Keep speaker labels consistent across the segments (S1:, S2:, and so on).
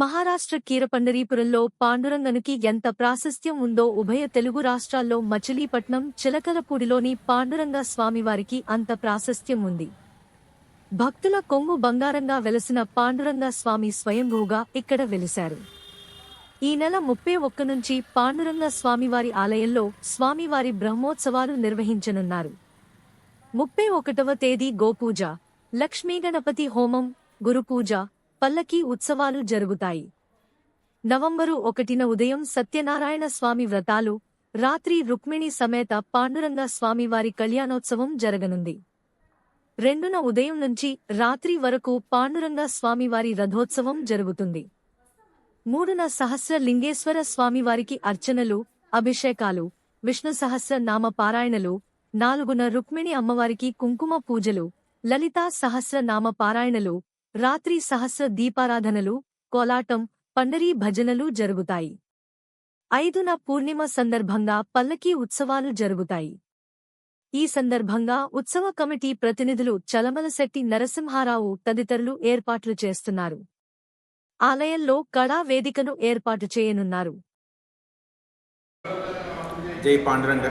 S1: మహారాష్ట్ర కీరపండరీపురంలో పాండురంగనుకి ఎంత ప్రాశస్త్యం ఉందో ఉభయ తెలుగు రాష్ట్రాల్లో మచిలీపట్నం చిలకలపూడిలోని పాండురంగ స్వామివారికి అంత ప్రాశస్త్యం ఉంది. భక్తుల కొంగు బంగారంగా వెలసిన పాండురంగ స్వామి స్వయంభూగా ఇక్కడ వెలిశారు. ఈ నెల ముప్పై ఒక్క నుంచి పాండురంగ స్వామివారి ఆలయంలో స్వామివారి బ్రహ్మోత్సవాలు నిర్వహించనున్నారు. ముప్పై ఒకటవ తేదీ గోపూజ లక్ష్మీ గణపతి హోమం గురుపూజ పల్లకీ ఉత్సవాలు జరుగుతాయి. నవంబరు ఒకటిన ఉదయం సత్యనారాయణ స్వామి వ్రతాలు రాత్రి రుక్మిణి సమేత పాండురంగ స్వామివారి కళ్యాణోత్సవం జరగనుంది. రెండున ఉదయం నుంచి రాత్రి వరకు పాండురంగ స్వామివారి రథోత్సవం జరుగుతుంది. మూడున సహస్ర లింగేశ్వర స్వామివారికి అర్చనలు అభిషేకాలు విష్ణు సహస్ర నామ పారాయణలు నాలుగున రుక్మిణి అమ్మవారికి కుంకుమ పూజలు లలితా సహస్ర నామ పారాయణలు రాత్రి సహస్ర దీపారాధనలు కోలాటం పండరీ భజనలు జరుగుతాయి. ఐదున పూర్ణిమ సందర్భంగా పల్లకీ ఉత్సవాలు జరుగుతాయి. ఈ సందర్భంగా ఉత్సవ కమిటీ ప్రతినిధులు చలమలశెట్టి నరసింహారావు తదితరులు ఏర్పాట్లు చేస్తున్నారు. ఆలయంలో కళా వేదికను ఏర్పాటు చేయనున్నారు.
S2: జై పాండురంగ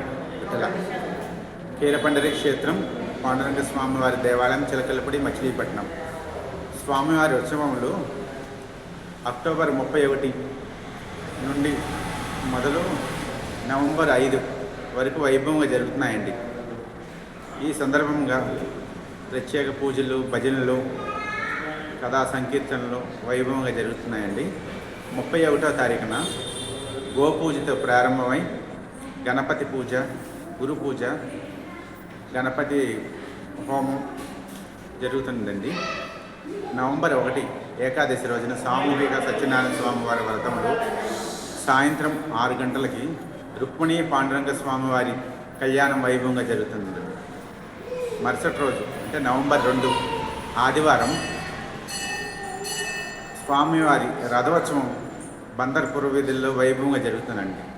S2: కీరపండరి క్షేత్రం పాండురంగ స్వామివారి దేవాలయం చిలకలపడి మచిలీపట్నం. స్వామివారి ఉత్సవములు అక్టోబర్ ముప్పై ఒకటి నుండి మొదలు నవంబర్ ఐదు వరకు వైభవంగా జరుగుతున్నాయండి. ఈ సందర్భంగా ప్రత్యేక పూజలు భజనలు కథా సంకీర్తనలు వైభవంగా జరుగుతున్నాయండి. ముప్పై ఒకటో తారీఖున గోపూజతో ప్రారంభమై గణపతి పూజ గురు పూజ గణపతి హోమం జరుగుతుందండి. నవంబర్ ఒకటి ఏకాదశి రోజున సామూహిక సత్యనారాయణ స్వామి వారి వ్రతంలో సాయంత్రం ఆరు గంటలకి రుక్మిణి పాండురంగ స్వామి వారి కళ్యాణం వైభవంగా జరుగుతుంది. మరుసటి రోజు అంటే నవంబర్ రెండు ఆదివారం స్వామివారి రథోత్సవం బందర్పుర వీధుల్లో వైభవంగా జరుగుతుందండి.